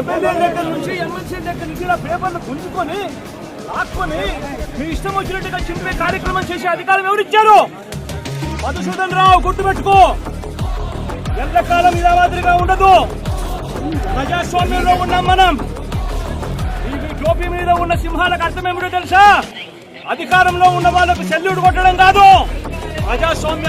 MLA దగ్గర నుంచి MLC దగ్గర నుంచి ఇలా పేపర్లు గుంజుకొని లాక్కొని మీ ఇష్టం వచ్చినట్టుగా చింపే కార్యక్రమం చేసే అధికారం ఎవరిచ్చారు మధుసూదన్ రావు గుర్తుపెట్టుకో ఎంతకాలం ఇలా మాదిరిగా ఉండదు ప్రజాస్వామ్యంలో ఉన్నాం మనం టోపీ మీద ఉన్న సింహాలకు అర్థం ఏమిటో తెలుసా? అధికారంలో ఉన్న వాళ్ళకు సెల్యూట్ కొట్టడం కాదు. ప్రజాస్వామ్య